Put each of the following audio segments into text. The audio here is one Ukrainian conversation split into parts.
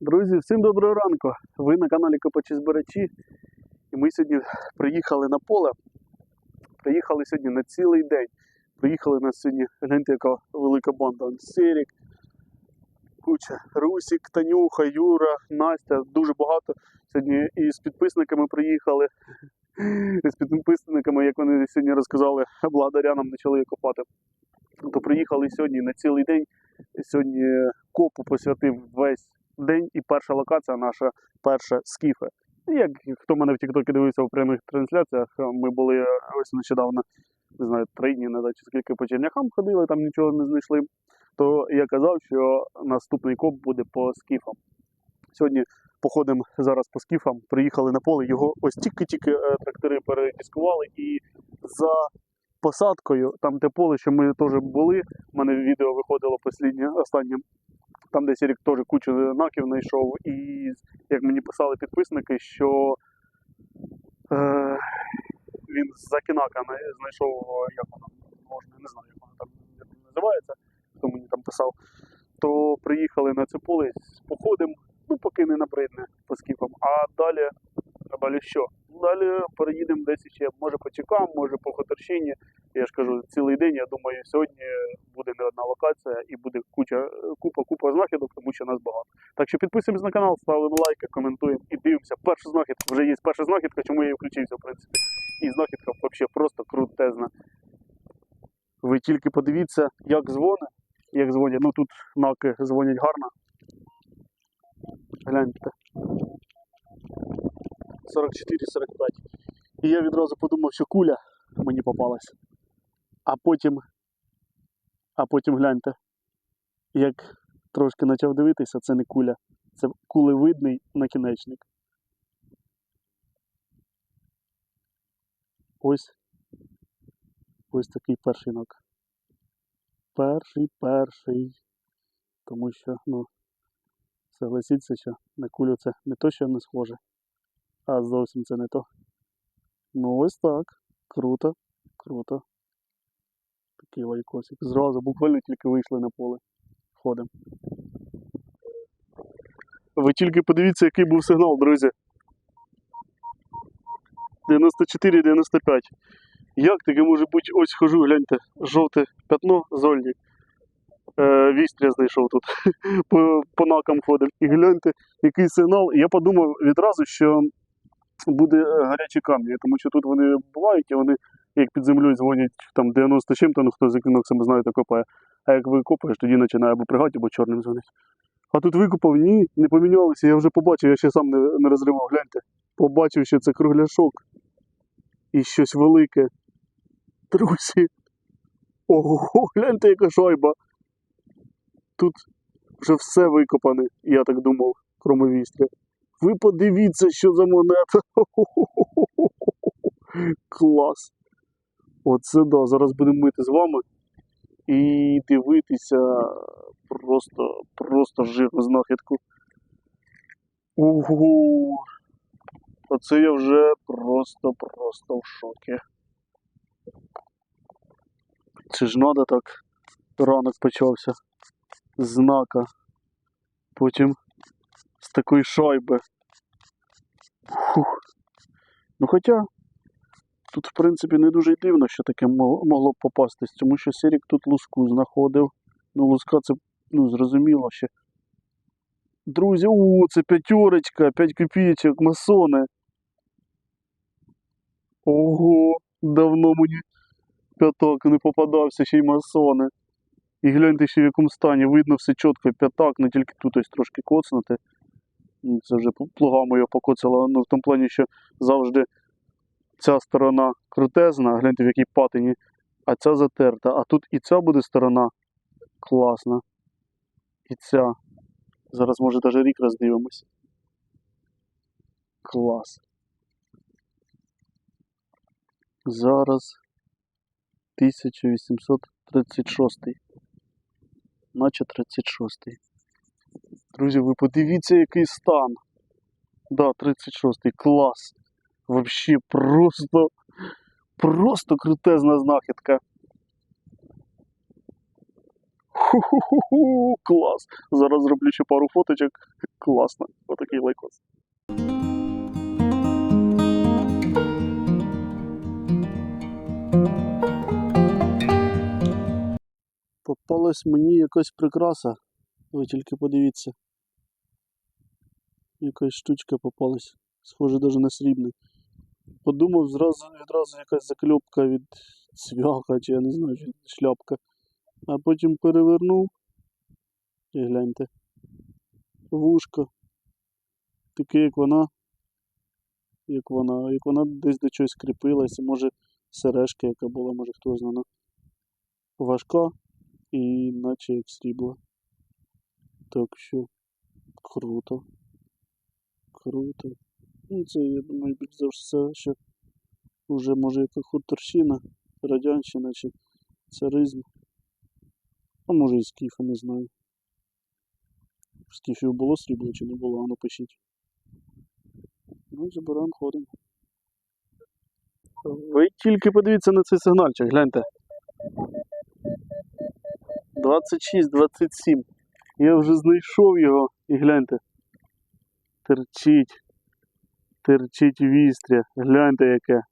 Друзі, всім доброго ранку! Ви на каналі Копачі Збирачі. І ми сьогодні приїхали на поле. Приїхали сьогодні на цілий день. Приїхали на сьогодні, гляньте, яка велика банда. Он Серік, куча, Русік, Танюха, Юра, Настя. Дуже багато. Сьогодні і з підписниками приїхали. І з підписниками, як вони сьогодні розказали, благодаря нам почали копати. То приїхали сьогодні на цілий день. Сьогодні копу посвятив весь день і перша локація наша перша скіфи. Як хто мене в Тіктокі дивився у прямих трансляціях, ми були ось нещодавно, не знаю, три дні назад чи скільки по черняхам ходили, там нічого не знайшли. То я казав, що наступний коп буде по скіфам. Сьогодні походимо зараз по скіфам, приїхали на поле, його ось тільки-тільки е, трактори передіскували і за посадкою, там те поле, що ми теж були, у мене відео виходило останнє, там десь рік теж кучу наків знайшов, і як мені писали підписники, що е, він з Закінака знайшов, е, як воно можна, не знаю, як воно там називається, хто мені там писав, то приїхали на це поле, з походом, ну поки не набридне по скіфам, а далі, а далі що? Далі переїдемо десь ще, може по Чекам, може по Хоторщині. Я ж кажу, цілий день, я думаю, сьогодні буде не одна локація і буде куча, купа, купа знахідок, тому що нас багато. Так що підписуємось на канал, ставимо лайки, коментуємо і дивимося. Перша знахідка, вже є перша знахідка, чому я і включився, в принципі. І знахідка взагалі просто крутезна. Ви тільки подивіться, як дзвонить, як дзвонять. Ну тут наки дзвонять гарно. Гляньте. 44-45. І я відразу подумав, що куля мені попалась. А потім, а потім гляньте, як трошки почав дивитися, це не куля, це кулевидний накінечник. Ось ось такий перший нок. Перший, перший. Тому що, ну, согласіться, що на кулю це не то, що не схоже, а зовсім це не то. Ну ось так. Круто, круто. Такий лайкосик. Зразу буквально тільки вийшли на поле. Ходимо. Ви тільки подивіться, який був сигнал, друзі. 94-95. Як таке може бути? Ось хожу, гляньте, жовте пятно, зольник. Е, вістря знайшов тут. по, по накам ходив. І гляньте, який сигнал. Я подумав відразу, що буде е, гарячі камні, тому що тут вони бувають, і вони як під землею дзвонять там 90 чим-то, ну хто за кіноксами знає, то копає. А як викопаєш, тоді починає або пригати, або чорним дзвонить. А тут викопав, ні, не помінялося, я вже побачив, я ще сам не, не розривав, гляньте. Побачив, що це кругляшок і щось велике. Друзі. Ого, гляньте, яка шайба. Тут вже все викопане, я так думав, кроме вістря. Ви подивіться, що за монета. Клас. Оце да. Зараз будемо мити з вами і дивитися просто, просто жирну знахідку. Ого. Оце я вже просто-просто в шокі. Це ж надо так. Ранок почався. Знака. Потім з такої шайби. Фух. Ну хоча тут, в принципі, не дуже дивно, що таке могло б попастись, тому що Сірік тут луску знаходив. Ну, луска це, ну, зрозуміло ще. Друзі, о, це п'ятерочка, 5 копійочок, масони. Ого, давно мені п'ятак не попадався, ще й масони. І гляньте ще в якому стані, видно все чітко, п'ятак, не тільки тут ось трошки коцнути. Це вже пл- плугами його покоцало, ну в тому плані, що завжди ця сторона крутезна, гляньте в якій патині, а ця затерта. А тут і ця буде сторона класна. І ця. Зараз може навіть рік роздивимось. Клас. Зараз 1836. Наче 36. Друзі, ви подивіться, який стан. Да, 36 клас. Вообще просто, просто крутезна знахідка. Ху-ху-ху, клас. Зараз зроблю ще пару фоточок. Класно. Отакий лайкос. Попалась мені якась прикраса. Ви тільки подивіться. Якась штучка попалась. Схоже, навіть на срібний. Подумав, зразу відразу якась закльопка від цвяха, чи я не знаю, чи шляпка. А потім перевернув. І гляньте. Вушко. Таке, як вона. Як вона. Як вона десь до чогось кріпилася. Може сережка, яка була, може хто знає. Важка і наче як срібло. Так що круто. Круто. Ну це, я думаю, більш за все, що вже може яка хуторщина, радянщина чи царизм. А може і скіфа, не знаю. Скіфів було срібло чи не було, а ну пишіть. Ну, забираємо, ходимо. Ви тільки подивіться на цей сигнальчик, гляньте. 26-27. Я вже знайшов його і гляньте. Терчить. Терчить вістря. Гляньте яке.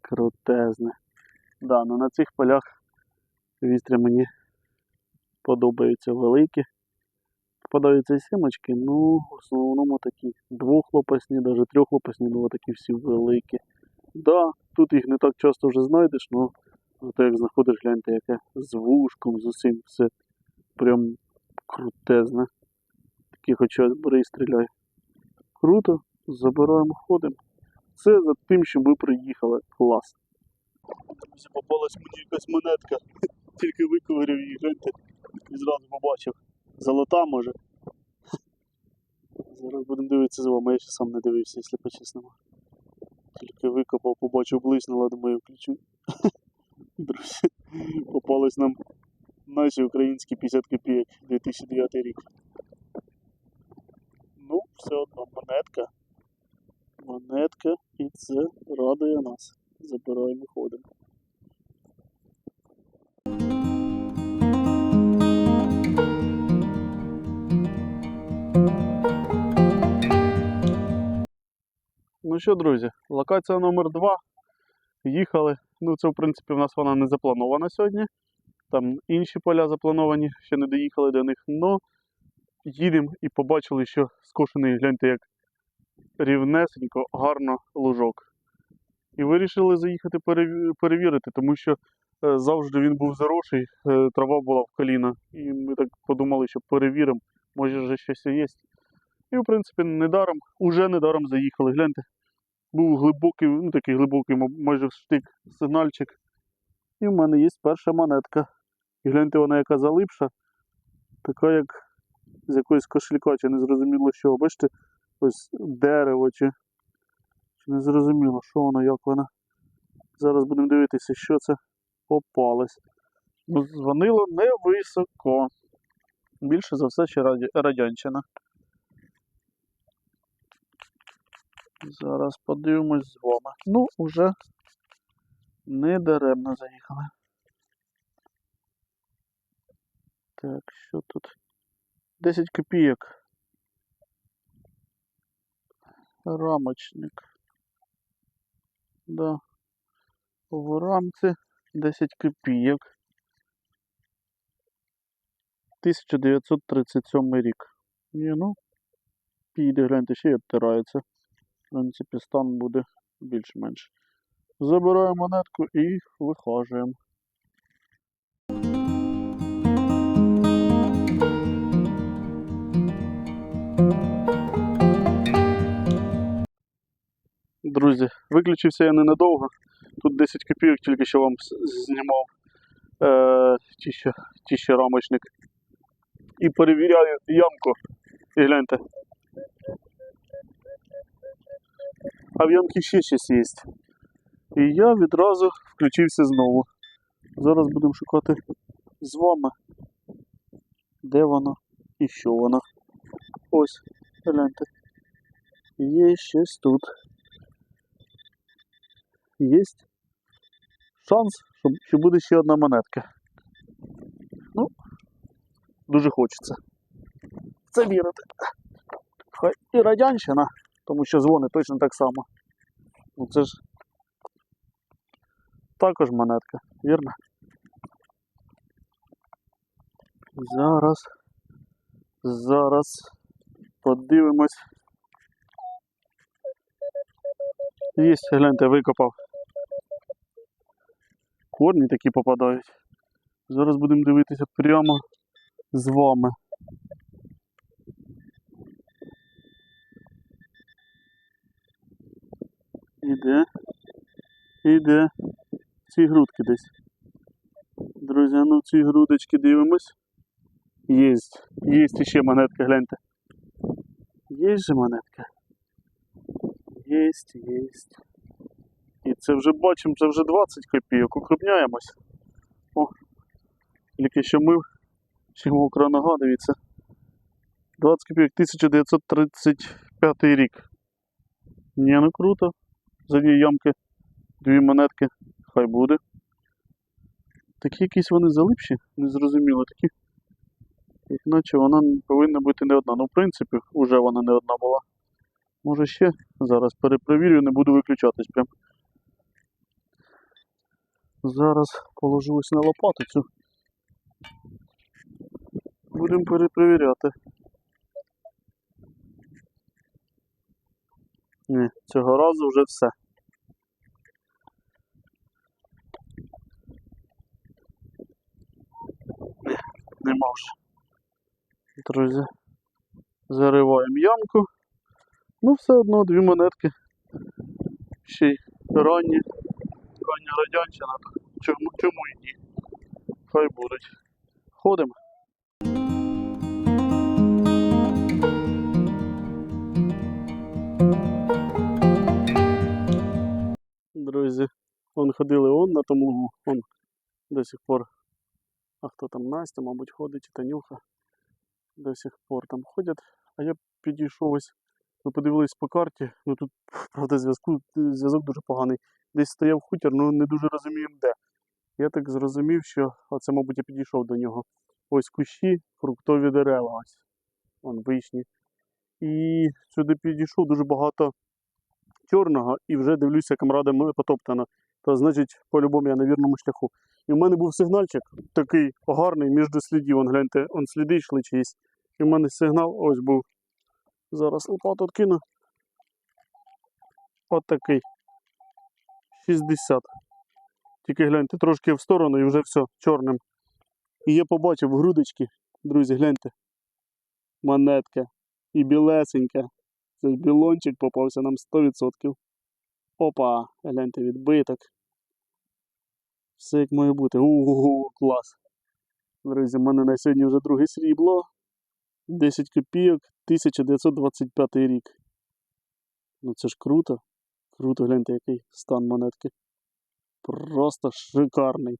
Крутезне. Да, ну на цих полях вістря мені подобаються великі. Попадаються і сімочки, ну в основному такі двохлопасні, навіть трьохлопасні, ну такі всі великі. Да, тут їх не так часто вже знайдеш, ну Зато як знаходиш, гляньте, яке з вушком, з усім все прям крутезне. Такі хоча бери і стріляй. Круто, забираємо, ходимо. Це за тим, що ми приїхали. Клас. Друзі, попалась мені якась монетка. Тільки виковиряв її, гляньте, і зразу побачив. Золота може. Зараз будемо дивитися з вами, я ще сам не дивився, якщо по-чесному. Тільки викопав, побачив, блиснуло, думаю, включу. Друзі, попались нам наші українські 50 копійок 2009 рік. Ну, все одно монетка. Монетка і це радує нас. Забираємо, ходимо. Ну що, друзі, локація номер 2 Їхали. Ну, це, в принципі, в нас вона не запланована сьогодні. Там інші поля заплановані, ще не доїхали до них. Но їдемо і побачили, що скошений, гляньте, як рівнесенько, гарно лужок. І вирішили заїхати перевірити, тому що е, завжди він був заросший, е, трава була в коліна. І ми так подумали, що перевіримо, може вже щось є. І, в принципі, недаром, уже недаром заїхали. Гляньте, був глибокий, ну такий глибокий, майже штик сигнальчик. І в мене є перша монетка. І гляньте, вона яка залипша, така як з якоїсь кошелька, чи не зрозуміло що. Бачите, ось дерево, чи, чи не зрозуміло, що воно, як воно. Зараз будемо дивитися, що це попалось. Ну, дзвонило невисоко. Більше за все ще радянщина. Зараз подивимось з вами. Ну, уже не даремно заїхали. Так, що тут? 10 копійок. Рамочник. Да. В рамці 10 копійок. 1937 рік. Ні, ну, піде, гляньте, ще й обтирається. В принципі, стан буде більш-менш. Забираємо монетку і вихажуємо. Друзі, виключився я ненадовго. Тут 10 копійок тільки що вам знімав е, ті, ще, ті ще рамочник. І перевіряю ямку. І гляньте. А в ямці ще щось є. І я відразу включився знову. Зараз будемо шукати з вами, де воно і що воно. Ось, гляньте. Є щось тут. Є шанс, що, буде ще одна монетка. Ну, дуже хочеться. Це вірити. Хай і радянщина, тому що дзвони точно так само. Ну це ж також монетка, вірно? Зараз. Зараз подивимось. Єсть, гляньте, викопав. Корні такі попадають. Зараз будемо дивитися прямо з вами. Іде. Іде. Ці грудки десь. Друзі, ну ці грудочки дивимось. Єсть. Єсть іще монетка, гляньте. Є же монетка. Єсть, єсть. І це вже бачимо, це вже 20 копійок. Укрупняємось. О, тільки що мив. Ще мокра нога, дивіться. 20 копійок 1935 рік. Ні, ну круто. За дві ямки, дві монетки. Хай буде. Такі якісь вони залипші, незрозуміло. Такі. Як наче вона повинна бути не одна. Ну, в принципі, вже вона не одна була. Може ще зараз перепровірю, не буду виключатись прям. Зараз положу ось на лопату цю. Будемо перепровіряти. Ні, цього разу вже все. Ні, нема вже. Друзі. Зариваємо ямку. Ну, все одно дві монетки. Ще й ранні. Радянщина. то Чому, чому і ні? Хай будуть. Ходимо. Друзі, вон ходили он на тому лугу, он до сих пор. А хто там Настя, мабуть, ходить, Танюха. До сих пор там ходять. А я підійшов ось, ми подивились по карті. Ну тут, правда, зв'язку, зв'язок дуже поганий. Десь стояв хутір, ну не дуже розуміємо де. Я так зрозумів, що оце, мабуть, я підійшов до нього. Ось кущі, фруктові дерева. Ось. Вон вишні. І сюди підійшов дуже багато чорного, і вже дивлюся, камрада мене потоптана. То значить, по-любому я на вірному шляху. І в мене був сигнальчик такий гарний між слідів. Вон гляньте, он сліди йшли чиїсь. І в мене сигнал ось був. Зараз лопату откину. От такий. 60. Тільки гляньте трошки в сторону і вже все чорним. І я побачив грудочки. Друзі, гляньте. Монетка. І білесенька. Це ж білончик попався нам 100%. Опа, гляньте, відбиток. Все як має бути. Ого, клас. Друзі, в мене на сьогодні вже друге срібло. 10 копійок, 1925 рік. Ну це ж круто. Круто, гляньте, який стан монетки. Просто шикарний.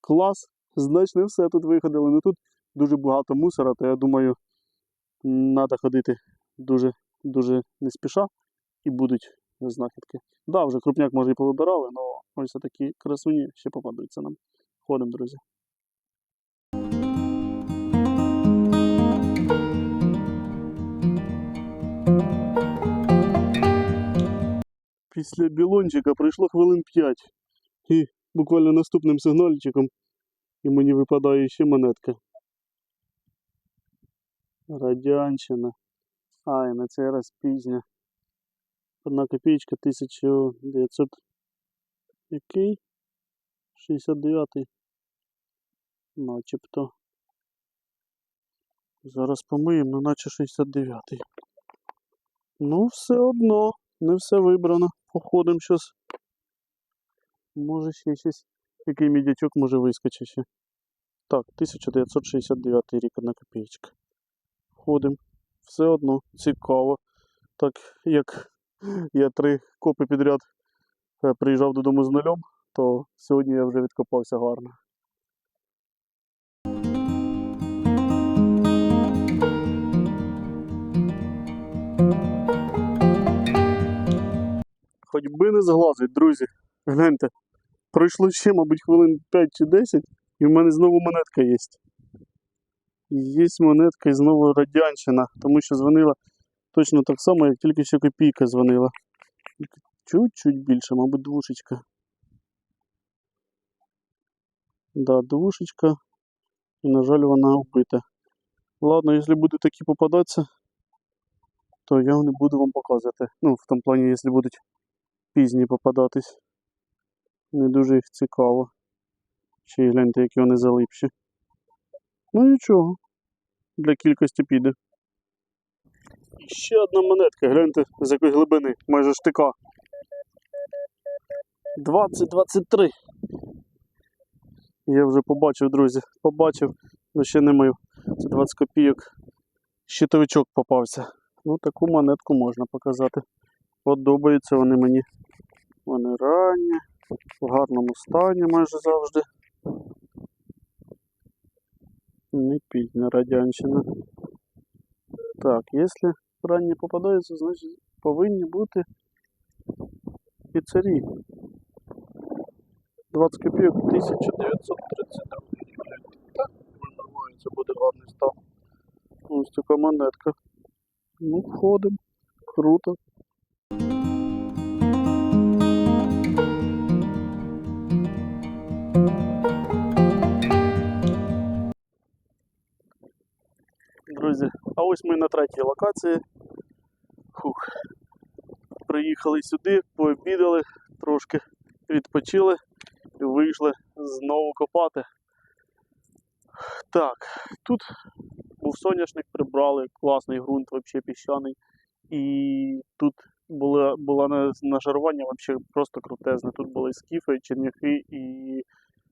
Клас. Значить, не все тут виходило. Ну тут дуже багато мусора, то я думаю, треба ходити дуже, дуже не спіша і будуть знахідки. Да, вже крупняк може і повибирали, але ось такі красуні ще попадуться нам. Ходимо, друзі. Після білончика пройшло хвилин 5. І буквально наступним сигнальчиком і мені випадає ще монетка. Радянщина. Ай, на цей раз пізня. Одна копійка 1900. Який? 69-й. Начебто. Зараз помиємо, наче 69-й. Ну, все одно, не все вибрано. Походимо щось. Може ще щось. Який мідячок може вискочити ще. Так, 1969 рік одна копійка. Ходимо. Все одно цікаво. Так як я три копи підряд е, приїжджав додому з нульом, то сьогодні я вже відкопався гарно. Хоч би не зглазить, друзі. Гляньте, пройшло ще, мабуть, хвилин 5 чи 10, і в мене знову монетка є. Є монетка і знову радянщина, тому що дзвонила точно так само, як тільки що копійка дзвонила. Чуть-чуть більше, мабуть, двушечка. Да, двушечка. І, на жаль, вона вбита. Ладно, якщо будуть такі попадатися, то я не буду вам показувати. Ну, в тому плані, якщо будуть пізні попадатись. Не дуже їх цікаво. Ще й гляньте, які вони залипші. Ну нічого. Для кількості піде. І ще одна монетка, гляньте, з якої глибини, майже штика. 20-23. Я вже побачив, друзі. Побачив, але ще не мив. Це 20 копійок. Щитовичок попався. Ну, таку монетку можна показати. Подобаються вони мені. Вони ранні, в гарному стані майже завжди. Не пізня радянщина. Так, якщо ранні попадаються, значить повинні бути і царі. 20 копійок 1932 рік. Так, нормально, це буде гарний стан. Ось така монетка. Ну, входимо. Круто. Ось ми на третій локації. Фух. Приїхали сюди, пообідали, трошки відпочили і вийшли знову копати. Так, тут був соняшник, прибрали, класний ґрунт, взагалі піщаний. І тут була, була на- нашарування взагалі просто крутезне. Тут були скіфи, черняхи і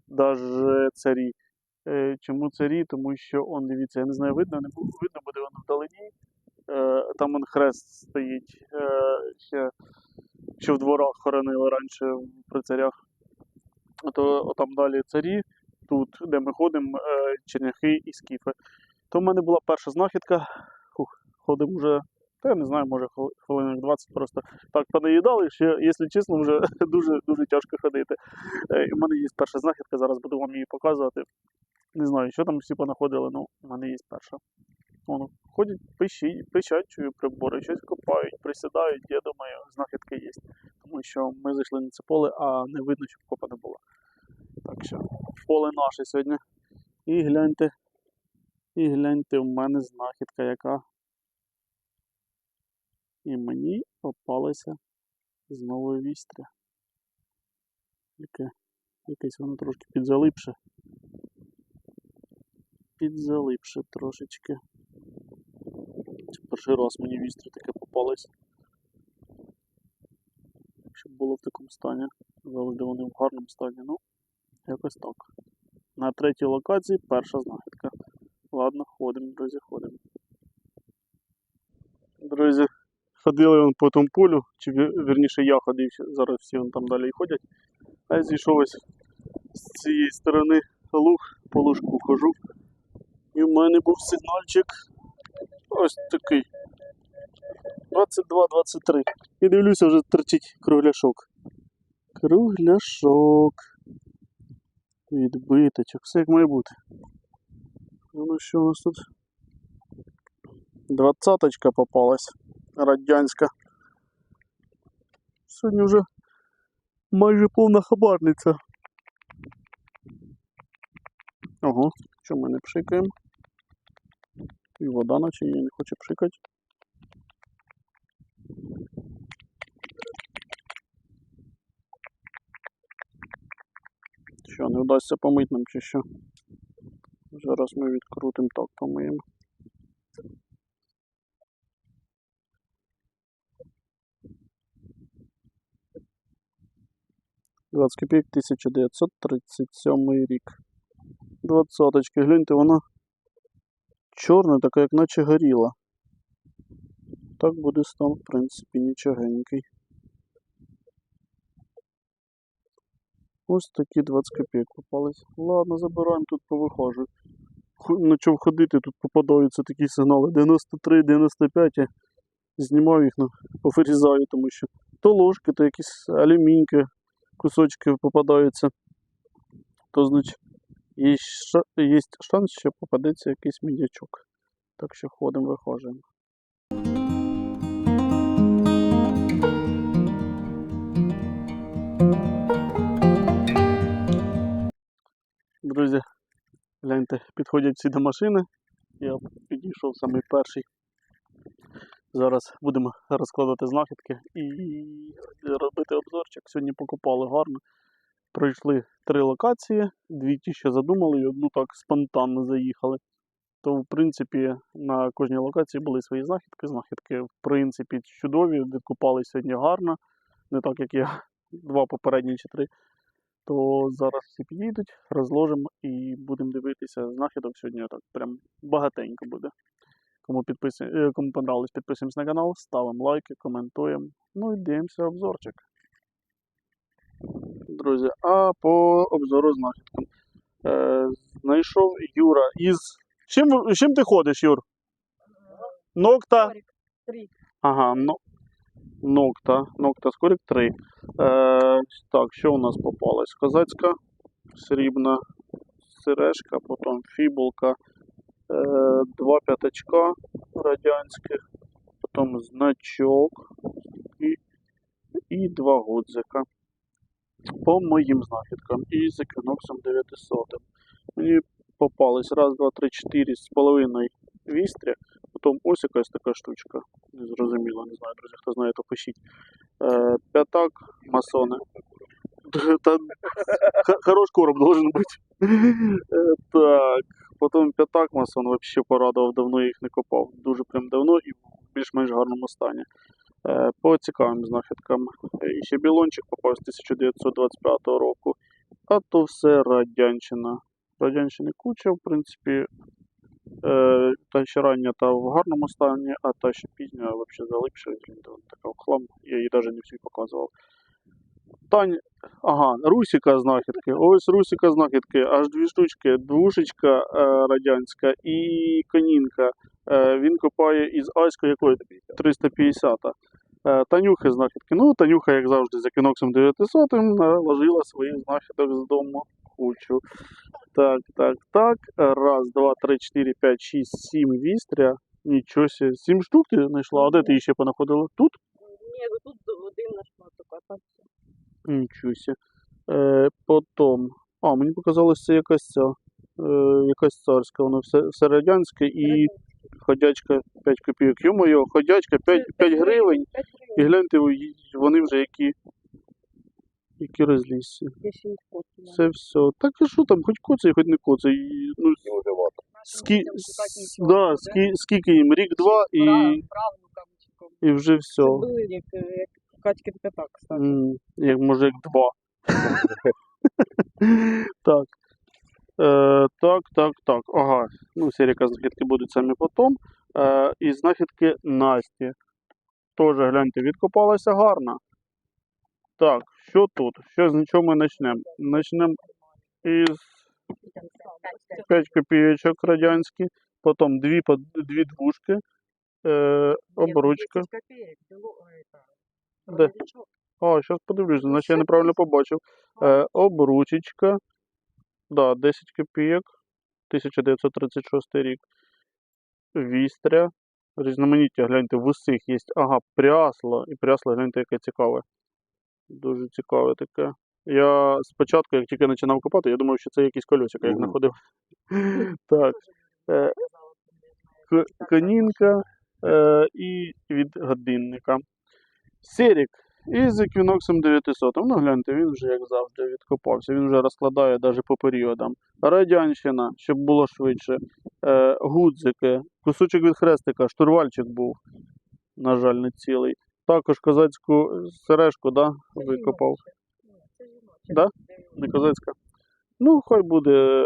навіть царі. Е, Чому царі? Тому що, он, дивіться, я не знаю, видно, не було видно буде воно вдалині. Е, Там он хрест стоїть. Е, Ще, що в дворах хоронили раніше при царях. То там далі царі, тут, де ми ходимо, черняхи і скіфи. То в мене була перша знахідка. Фух, ходимо вже, та я не знаю, може хвили- хвилинок 20 просто так понаїдали, що, якщо чесно, вже дуже дуже тяжко ходити. В мене є перша знахідка, зараз буду вам її показувати. Не знаю, що там всі понаходили, але в мене є перша. Воно ходять, пищать, чую прибори, щось копають, присідають, я думаю, знахідки є. Тому що ми зайшли на це поле, а не видно, щоб копа не було. Так що поле наше сьогодні. І гляньте, і гляньте, у мене знахідка яка. І мені попалося знову вістря. Яке, якесь воно трошки підзалипше. Підзалипше трошечки. Це перший раз мені вістря таке попалось. Щоб було в такому стані. Завжди вони в гарному стані. Ну, якось так. На третій локації перша знахідка. Ладно, ходимо, друзі, ходимо. Друзі, ходили вон по тому полю, чи вір- вірніше я ходив, зараз всі там далі й ходять. А я зійшов ось з цієї сторони луг, по лужку хожу. І в мене був сигнальчик ось такий. 22-23. І дивлюся, вже торчить кругляшок. Кругляшок. Відбиточок, все як має бути. Ну що у нас тут? Двадцяточка попалась. Радянська. Сьогодні вже майже повна хабарниця. Ого, що ми не пшикаємо? І вода наче її не хоче пшикати. Що, не вдасться помити нам чи що? Зараз ми відкрутимо так помиємо. Двадцять копійок 1937 рік. Двадцяточки, гляньте, вона чорна, така як наче горіла. Так буде стан, в принципі, нічогенький. Ось такі 20 копійок попались. Ладно, забираємо тут повихожу. На чому ходити, тут попадаються такі сигнали 93, 95. Я знімав їх, ну, повирізаю, тому що то ложки, то якісь алюміньки, кусочки попадаються. То значить Є, є шанс, що попадеться якийсь мідячок. Так що ходимо, виходимо. Друзі, гляньте, підходять всі до машини. Я підійшов самий перший. Зараз будемо розкладати знахідки і робити обзорчик. Сьогодні покупали гарно. Пройшли три локації, дві ті, що задумали, і одну так спонтанно заїхали. То, в принципі, на кожній локації були свої знахідки. Знахідки, в принципі, чудові, відкупали сьогодні гарно. Не так, як я два попередні чи три. То зараз всі підійдуть, розложимо і будемо дивитися. Знахідок сьогодні так прям багатенько буде. Кому, підпису... е, Кому понравилось, підписуємось на канал, ставимо лайки, коментуємо. Ну і дивимося обзорчик. Друзі, а по обзору знахідкам. Е, знайшов Юра із. Чим, чим ти ходиш, Юр? Нокта. Ага, но... Нокта. Нокта Скорик 3. Е, так, що у нас попалось? Козацька, срібна сережка, потім фібулка, е, два п'ятачка радянських, потім значок і, і два гудзика. По моїм знахідкам. І з еквіноксом 900. Мені попались раз, два, три, чотири з половиною вістря. Потім ось якась така штучка. Незрозуміло, не знаю, друзі, хто знає, то пишіть. Е, п'ятак, масони. Хорош короб должен бути. Е, так, потім п'ятак масон взагалі порадував, давно їх не копав. Дуже прям давно і в більш-менш гарному стані. Е, по цікавим знахідкам. Е, І ще білончик попав з 1925 року. А то все радянщина. Радянщини куча, в принципі, Е, та ще рання та в гарному стані, а та ще пізня взагалі залипша, така в хлам, я її навіть не всю показував. Тань, ага, Русіка знахідки. Ось Русіка знахідки, аж дві штучки, двушечка радянська і конінка. Е, він копає із Айської якої 350. Е, Танюхи знахідки. Ну, Танюха, як завжди, за кіноксом 900 наложила своїх знахідок з дому кучу. Так, так, так. Раз, два, три, чотири, п'ять, шість, сім вістря. Нічого себе. Сім штук ти знайшла. А де ти її ще понаходила? Тут? Ні, ну тут один наш моток, а так все. Нічого себе. Е, потім. А, мені показалось, це якась ця. Е, якась царська, воно все, все радянське і ходячка 5 копійок. Йо-моє, ходячка 5, 5 гривень. П'ять І гривень. гляньте, вони вже які. Які розлізся. Це все. Так і що там, хоч коцай, хоч не коцай. І, Ну, Скі... Да, не скі... скільки їм? Рік-два і... І вже все. Це були як, як Катьки кстати. М, Як може як два. так. Е, так, так, так. Ага. Ну, серіка знахідки будуть самі потім. Е, і знахідки Насті. Теж гляньте, відкопалася гарно. Так, що тут? Що з нічого ми почнемо? Почнемо із 5 копійочок радянські, потім дві, дві двушки, е, обручка. Де? А, зараз подивлюсь, значить я неправильно побачив. Е, обручечка. Да, 10 копійок. 1936 рік. Вістря. Різноманіття, гляньте, в усіх є. Ага, прясло. І прясло, гляньте, яке цікаве. Дуже цікаве таке. Я спочатку, як тільки починав копати, я думав, що це якісь колесика, як знаходив. Так. Е, конінка е, і від годинника. Серік із еквіноксом 900. Ну, гляньте, він вже, як завжди, відкопався. Він вже розкладає навіть по періодам. Радянщина, щоб було швидше. Е, гудзики, кусочок від хрестика, штурвальчик був, на жаль, не цілий. Також козацьку сережку, да, викопав. Да? Не козацька. Ну, хай буде.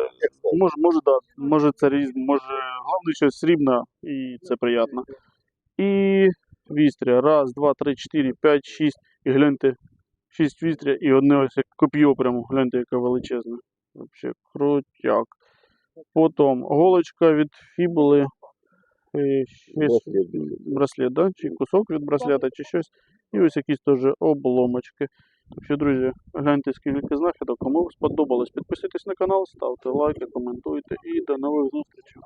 Може, може, да. Може це різ, може, головне, що срібна, і це приємно. І вістря. Раз, два, три, чотири, п'ять, шість. І гляньте, шість вістря і одне ось як коп'є прямо. Гляньте, яке величезне. Взагалі крутяк. Потім голочка від фібули. е, ще- браслет, да? чи кусок від браслета, чи щось. І ось якісь теж обломочки. Так що, друзі, гляньте скільки знахідок. Кому сподобалось, підписуйтесь на канал, ставте лайки, коментуйте і до нових зустрічей.